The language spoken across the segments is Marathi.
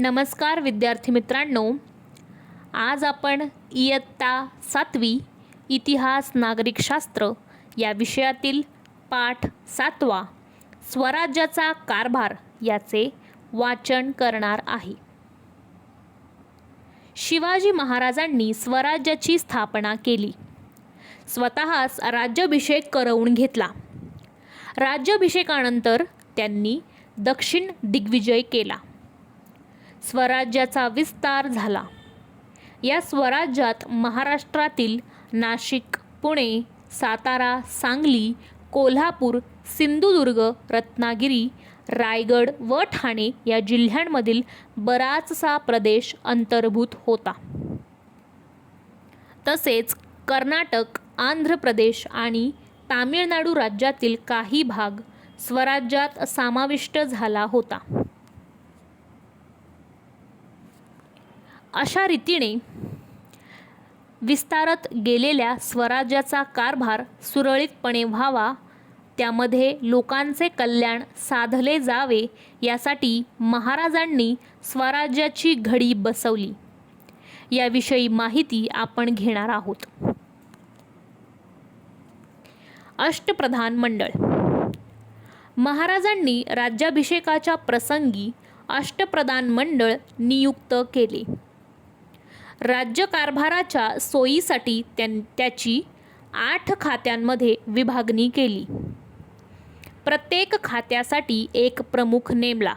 नमस्कार विद्यार्थी मित्रांनो. आज आपण इयत्ता सातवी इतिहास नागरिकशास्त्र या विषयातील पाठ सातवा स्वराज्याचा कारभार याचे वाचन करणार आहे. शिवाजी महाराजांनी स्वराज्याची स्थापना केली. स्वतःच राज्याभिषेक करवून घेतला. राज्याभिषेकानंतर त्यांनी दक्षिण दिग्विजय केला. स्वराज्याचा विस्तार झाला. या स्वराज्यात महाराष्ट्रातील नाशिक पुणे सातारा सांगली कोल्हापूर सिंधुदुर्ग रत्नागिरी रायगड व ठाणे या जिल्ह्यांमधील बराचसा प्रदेश अंतर्भूत होता. तसेच कर्नाटक आंध्र प्रदेश आणि तामिळनाडू राज्यातील काही भाग स्वराज्यात समाविष्ट झाला होता. अशा रीतीने विस्तारत गेलेल्या स्वराज्याचा कारभार सुरळीतपणे व्हावा त्यामध्ये लोकांचे कल्याण साधले जावे यासाठी महाराजांनी स्वराज्याची घडी बसवली. याविषयी माहिती आपण घेणार आहोत. अष्टप्रधान मंडळ. महाराजांनी राज्याभिषेकाच्या प्रसंगी अष्टप्रधान मंडळ नियुक्त केले. राज्यकारभाराच्या सोयीसाठी त्यां त्याची आठ खात्यांमध्ये विभागणी केली. प्रत्येक खात्यासाठी एक प्रमुख नेमला.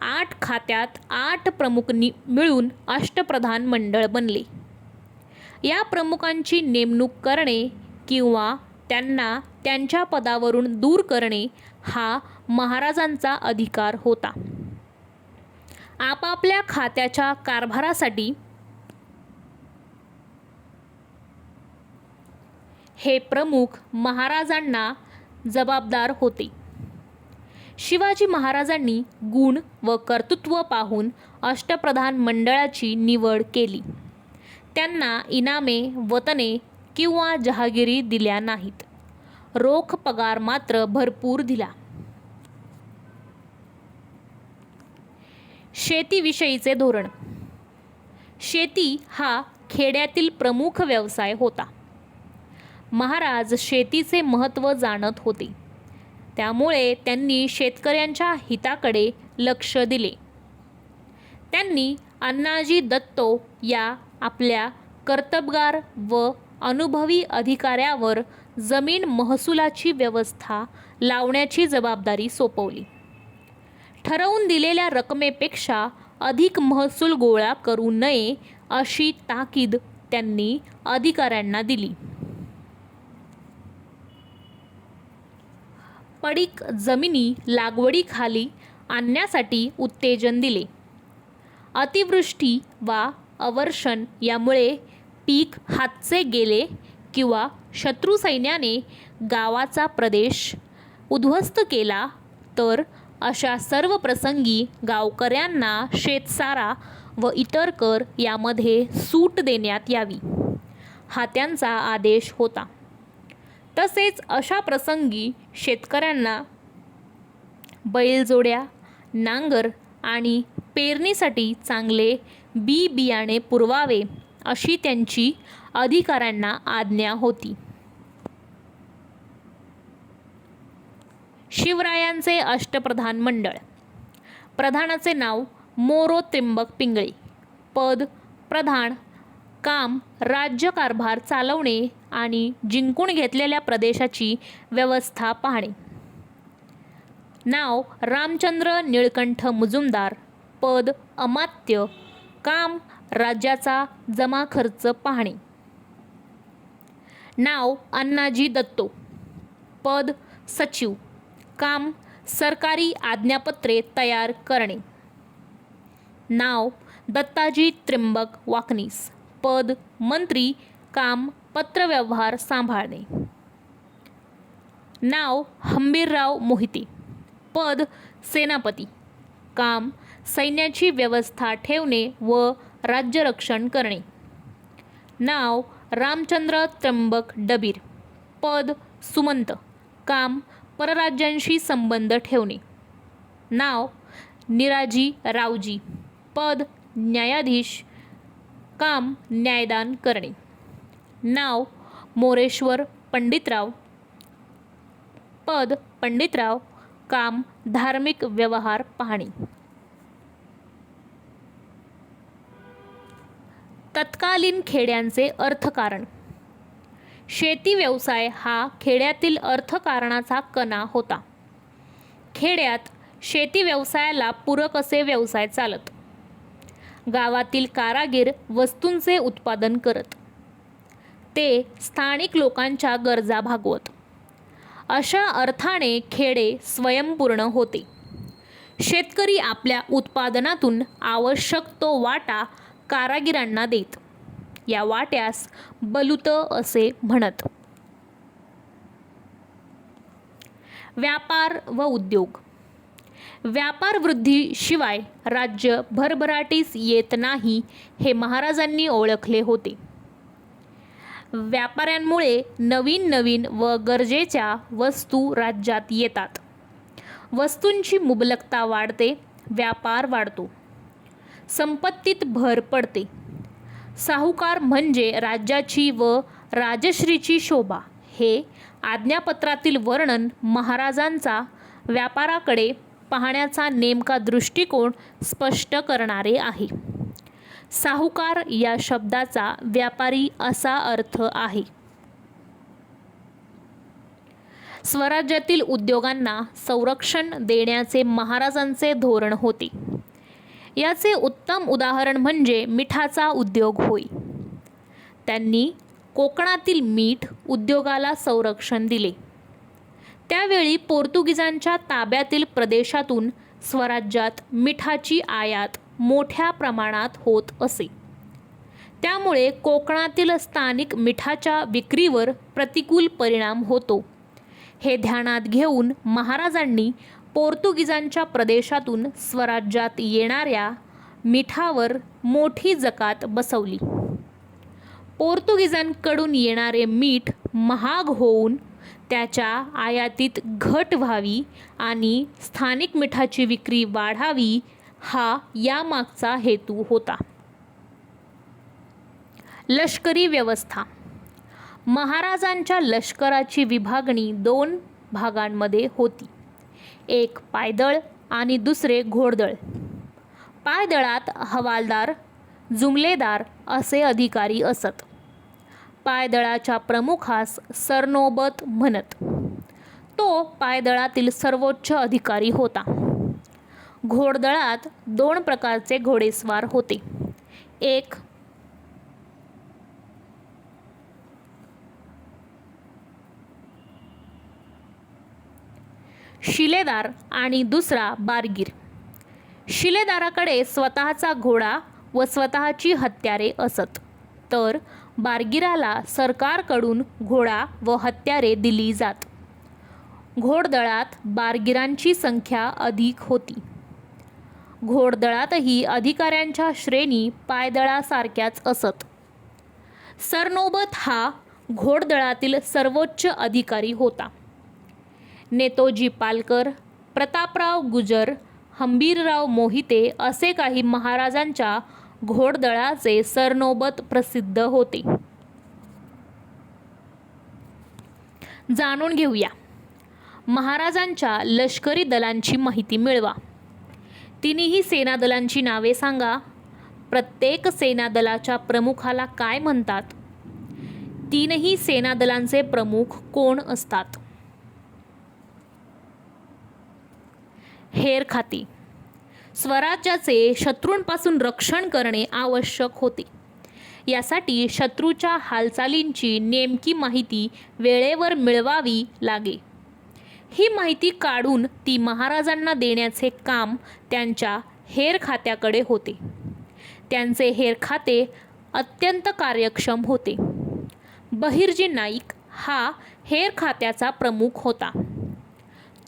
आठ खात्यात आठ प्रमुख नि मिळून अष्टप्रधान मंडळ बनले. या प्रमुखांची नेमणूक करणे किंवा त्यांना त्यांच्या पदावरून दूर करणे हा महाराजांचा अधिकार होता. आपापल्या खात्याच्या कारभारासाठी हे प्रमुख महाराजांना जबाबदार होते. शिवाजी महाराजांनी गुण व कर्तृत्व पाहून अष्टप्रधान मंडळाची निवड केली. त्यांना इनामे वतने किंवा जहागिरी दिल्या नाहीत. रोख पगार मात्र भरपूर दिला. शेतीविषयीचे धोरण. शेती हा खेड्यातील प्रमुख व्यवसाय होता. महाराज शेतीचे महत्त्व जाणत होते. त्यामुळे त्यांनी शेतकऱ्यांच्या हिताकडे लक्ष दिले. त्यांनी अण्णाजी दत्तो या आपल्या कर्तबगार व अनुभवी अधिकाऱ्यावर जमीन महसुलाची व्यवस्था लावण्याची जबाबदारी सोपवली. ठरवून दिलेल्या रकमेपेक्षा अधिक महसूल गोळा करू नये अशी ताकीद त्यांनी अधिकाऱ्यांना दिली. पडीक जमिनी लागवडीखाली आणण्यासाठी उत्तेजन दिले. अतिवृष्टी वा अवर्षण यामुळे पीक हातचे गेले किंवा शत्रू सैन्याने गावाचा प्रदेश उद्ध्वस्त केला तर अशा सर्व प्रसंगी गावकऱ्यांना शेतसारा व इतर कर यामध्ये सूट देण्यात यावी हा त्यांचा आदेश होता. तसेच अशा प्रसंगी शेतकऱ्यांना बैलजोड्या नांगर आणि पेरणीसाठी चांगले बी बियाणे पुरवावे अशी त्यांची अधिकाऱ्यांना आज्ञा होती. शिवरायांचे अष्टप्रधान मंडळ. प्रधानाचे नाव मोरो त्रिंबक पिंगळी. पद प्रधान काम राज्यकारभार चालवणे आणि जिंकून घेतलेल्या प्रदेशाची व्यवस्था पाहणे. नाव रामचंद्र निळकंठ मुजुमदार. पद अमात्य काम राज्याचा जमा खर्च पाहणे. नाव अण्णाजी दत्तो. पद सचिव. काम सरकारी आज्ञापत्रे तयार करणे. नाव दत्ताजी त्र्यंबक वाकनीस. पद मंत्री काम पत्रव्यवहार सांभाळणे. नाव हंबीरराव मोहिते. पद सेनापती. काम सैन्याची व्यवस्था ठेवणे व राज्यरक्षण करणे. नाव रामचंद्र त्र्यंबक डबीर. पद सुमंत. काम परराज्यांशी संबंध ठेवणे. नाव निराजी रावजी. पद न्यायाधीश. काम न्यायदान करणे. नाव मोरेश्वर पंडितराव. पद पंडितराव. काम धार्मिक व्यवहार पाहणे. तत्कालीन खेड्यांचे अर्थकारण. शेती व्यवसाय हा खेड्यातील अर्थकारणाचा कणा होता. खेड्यात शेती व्यवसायाला पूरक असे व्यवसाय चालत. गावातील कारागीर वस्तूंचे उत्पादन करत. ते स्थानिक लोकांच्या गरजा भागवत. अशा अर्थाने खेडे स्वयंपूर्ण होते. शेतकरी आपल्या उत्पादनातून आवश्यक तो वाटा कारागिरांना देत. या वाट्यास बलुत असे म्हणत. व्यापार व उद्योग. व्यापार वृद्धीशिवाय राज्य भरभराटीस येत नाही हे महाराजांनी ओळखले होते. व्यापाऱ्यांमुळे नवीन नवीन व गरजेच्या वस्तू राज्यात येतात. वस्तूंची मुबलकता वाढते व्यापार वाढतो. संपत्तीत भर पडते. साहूकार म्हणजे राज्याची व राजश्रीची शोभा. हे आज्ञापत्रातील वर्णन महाराजांचा व्यापाराकडे पाहण्याचा नेमका दृष्टिकोन स्पष्ट करणारे आहे. साहूकार या शब्दाचा व्यापारी असा अर्थ आहे. स्वराज्यातील उद्योगांना संरक्षण देण्याचे महाराजांचे धोरण होते. याचे उत्तम उदाहरण म्हणजे मिठाचा उद्योग होय. त्यांनी कोकणातील मीठ उद्योगाला संरक्षण दिले. त्यावेळी पोर्तुगीजांच्या ताब्यातील प्रदेशातून स्वराज्यात मिठाची आयात मोठ्या प्रमाणात होत असे. त्यामुळे कोकणातील स्थानिक मिठाच्या विक्रीवर प्रतिकूल परिणाम होतो. हे ध्यानात घेऊन महाराजांनी पोर्तुगीजांच्या प्रदेशातून स्वराज्यात येणाऱ्या मिठावर मोठी जकात बसवली. पोर्तुगीजांकडून येणारे मीठ महाग होऊन त्याच्या आयातीत घट व्हावी आणि स्थानिक मिठाची विक्री वाढावी हा यामागचा हेतू होता. लष्करी व्यवस्था. महाराजांच्या लष्कराची विभागणी दोन भागांमध्ये होती. एक पायदळ आणि दुसरे घोडदळ. पायदळात हवालदार जुमलेदार असे अधिकारी असत. पायदळाच्या प्रमुखास सरनोबत म्हणत. तो पायदळातील सर्वोच्च अधिकारी होता. घोडदळात दोन प्रकारचे घोडेस्वार होते. एक शिलेदार आणि दुसरा बारगीर. शिलेदाराकडे स्वतःचा घोडा व स्वतःची हत्यारे असत. तर बारगिराला सरकारकडून घोडा व हत्यारे दिली जात. घोडदळात बारगिरांची संख्या अधिक होती. घोडदळातही अधिकाऱ्यांच्या श्रेणी पायदळासारख्याच असत. सरनोबत हा घोडदळातील सर्वोच्च अधिकारी होता. नेतोजी पालकर प्रतापराव गुजर हंबीरराव मोहिते असे काही महाराजांच्या घोडदळाचे सरनोबत प्रसिद्ध होते. जाणून घेऊया. महाराजांच्या लष्करी दलांची माहिती मिळवा. तिन्ही सेनादलांची नावे सांगा. प्रत्येक सेनादलाच्या प्रमुखाला काय म्हणतात? तीनही सेनादलांचे प्रमुख कोण असतात? हेर खाती. स्वराज्याचे शत्रूंपासून रक्षण करणे आवश्यक होते. यासाठी शत्रूच्या हालचालींची नेमकी माहिती वेळेवर मिळवावी लागे. ही माहिती काढून ती महाराजांना देण्याचे काम त्यांच्या हेर खात्याकडे होते. त्यांचे हेर खाते अत्यंत कार्यक्षम होते. बहिर्जी नाईक हा हेर खात्याचा प्रमुख होता.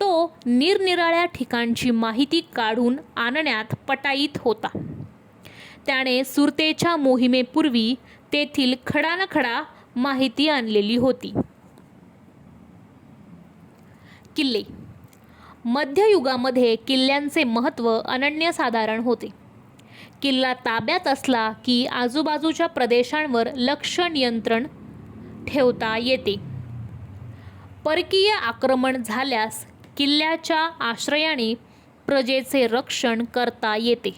तो निरनिराळ्या ठिकाणची माहिती काढून आणण्यात पटाईत होता. त्याने सुरतेच्या मोहिमेपूर्वी तेथील खडानखडा माहिती आणलेली होती. किल्ले. मध्ययुगामध्ये किल्ल्यांचे महत्त्व अनन्यसाधारण होते. किल्ला ताब्यात असला की आजूबाजूच्या प्रदेशांवर लक्ष नियंत्रण ठेवता येते. परकीय आक्रमण झाल्यास किल्ल्याच्या आश्रयाने प्रजेचे रक्षण करता येते.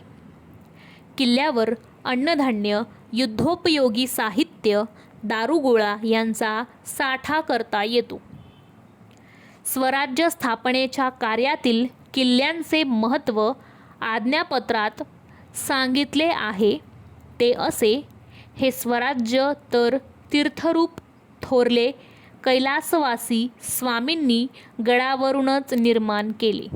किल्ल्यावर अन्नधान्य युद्धोपयोगी साहित्य दारुगोळा यांचा साठा करता येतो. स्वराज्य स्थापनेच्या कार्यातील किल्ल्यांचे महत्त्व आज्ञापत्रात सांगितले आहे. ते असे हे स्वराज्य तर तीर्थरूप थोरले कैलासवासी स्वामींनी गडावरूनच निर्माण केले.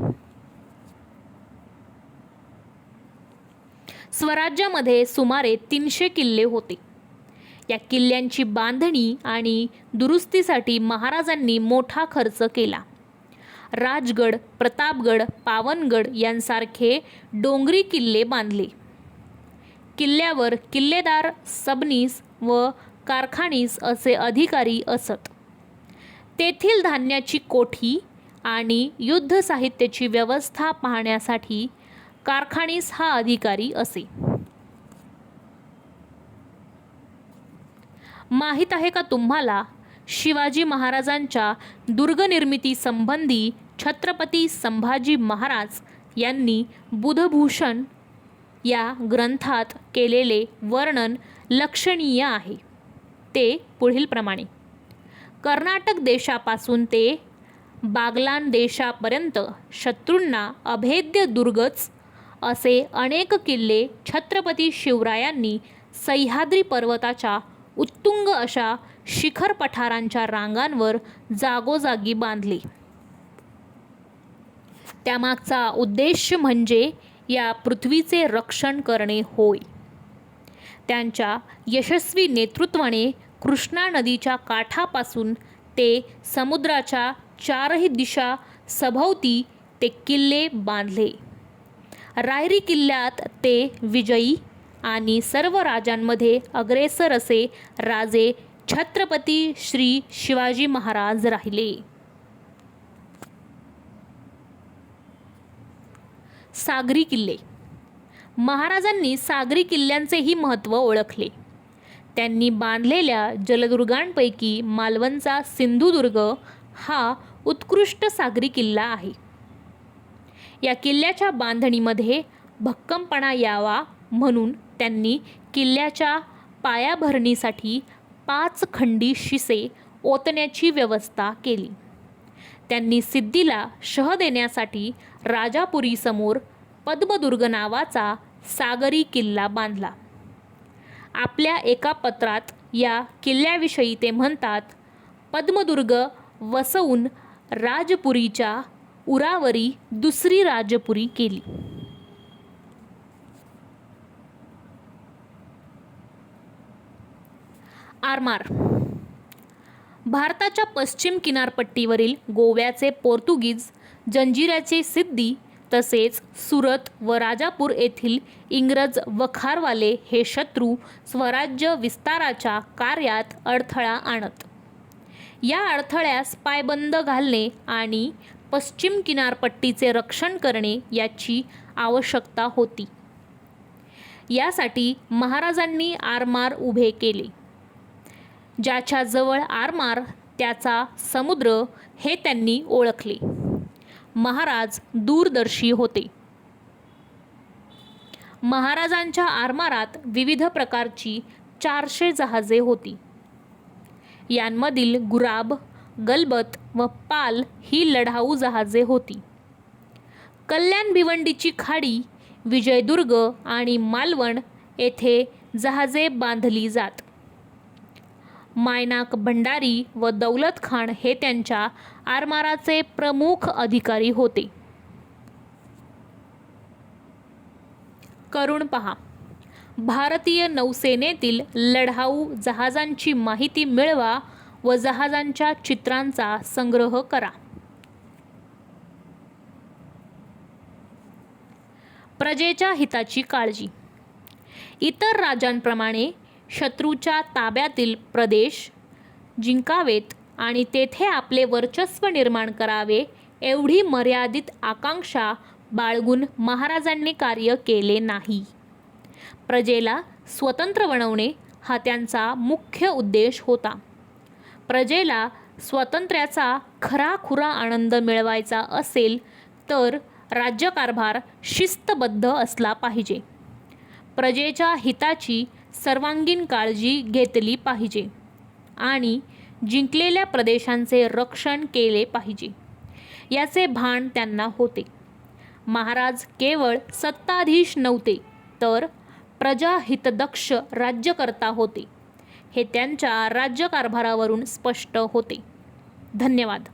स्वराज्यामध्ये सुमारे तीनशे किल्ले होते. या किल्ल्यांची बांधणी आणि दुरुस्तीसाठी महाराजांनी मोठा खर्च केला. राजगड प्रतापगड पावनगड यांसारखे डोंगरी किल्ले बांधले. किल्ल्यावर किल्लेदार सबनीस व कारखानीस असे अधिकारी असत. तेथील धान्याची कोठी आणि युद्ध साहित्याची व्यवस्था पाहण्यासाठी कारखानीस हा अधिकारी असे. माहीत आहे का तुम्हाला? शिवाजी महाराजांच्या दुर्गनिर्मिती संबंधी छत्रपती संभाजी महाराज यांनी बुधभूषण या ग्रंथात केलेले वर्णन लक्षणीय आहे. ते पुढीलप्रमाणे. कर्नाटक देशापासून ते बागलान देशापर्यंत शत्रूंना अभेद्य दुर्गच असे अनेक किल्ले छत्रपती शिवरायांनी सह्याद्री पर्वताच्या उत्तुंग अशा शिखर पठारांच्या रांगांवर जागोजागी बांधले. त्यामागचा उद्देश म्हणजे या पृथ्वीचे रक्षण करणे होय. त्यांच्या यशस्वी नेतृत्वाने कृष्णा नदीच्या काठापासून ते समुद्राच्या चारही दिशा सभोवती ते किल्ले बांधले. रायरी किल्ल्यात ते विजयी आणि सर्व राजांमध्ये अग्रेसर असे राजे छत्रपती श्री शिवाजी महाराज राहिले. सागरी किल्ले. महाराजांनी सागरी किल्ल्यांचेही महत्त्व ओळखले. त्यांनी बांधलेल्या जलदुर्गांपैकी मालवणचा सिंधुदुर्ग हा उत्कृष्ट सागरी किल्ला आहे. या किल्ल्याच्या बांधणीमध्ये भक्कमपणा यावा म्हणून त्यांनी किल्ल्याच्या पायाभरणीसाठी पाच खंडी शिसे ओतण्याची व्यवस्था केली. त्यांनी सिद्धीला शह देण्यासाठी राजापुरीसमोर पद्मदुर्ग नावाचा सागरी किल्ला बांधला. आपल्या एका पत्रात या किल्ल्याविषयी ते म्हणतात पद्मदुर्ग वसवून राजपुरीच्या उरावरी दुसरी राजपुरी केली. आरमार भारताच्या पश्चिम किनारपट्टीवरील गोव्याचे पोर्तुगीज जंजिऱ्याचे सिद्धी तसेच सुरत व राजापूर येथील इंग्रज वखारवाले हे शत्रू स्वराज्य विस्ताराच्या कार्यात अडथळा आणत. या अडथळ्यास पायबंद घालणे आणि पश्चिम किनारपट्टीचे रक्षण करणे याची आवश्यकता होती. यासाठी महाराजांनी आरमार उभे केले. ज्याच्या जवळ आरमार त्याचा समुद्र हे त्यांनी ओळखले. महाराज दूरदर्शी होते. महाराजांच्या आरमारात विविध प्रकारची चारशे जहाजे होती. यांमधील गुराब गलबत व पाल ही लढाऊ जहाजे होती. कल्याण भिवंडीची खाडी विजयदुर्ग आणि मालवण येथे जहाजे बांधली जात. मायनाक भंडारी व दौलत खान हे त्यांच्या आरमाराचे प्रमुख अधिकारी होते. करुण पहा. भारतीय नौसेनेतील लढाऊ जहाजांची माहिती मिळवा व जहाजांच्या चित्रांचा संग्रह करा. प्रजेच्या हिताची काळजी. इतर राजांप्रमाणे शत्रूच्या ताब्यातील प्रदेश जिंकावेत आणि तेथे आपले वर्चस्व निर्माण करावे एवढी मर्यादित आकांक्षा बाळगून महाराजांनी कार्य केले नाही. प्रजेला स्वतंत्र बनवणे हा त्यांचा मुख्य उद्देश होता. प्रजेला स्वातंत्र्याचा खराखुरा आनंद मिळवायचा असेल तर राज्यकारभार शिस्तबद्ध असला पाहिजे. प्रजेच्या हिताची सर्वांगीण काळजी घेतली पाहिजे आणि जिंकलेल्या प्रदेशांचे रक्षण केले पाहिजे. याचे भान त्यांना होते. महाराज केवळ सत्ताधीश नव्हते तर प्रजाहितदक्ष राज्यकर्ता होते हे त्यांच्या राज्यकारभारावरून स्पष्ट होते. धन्यवाद.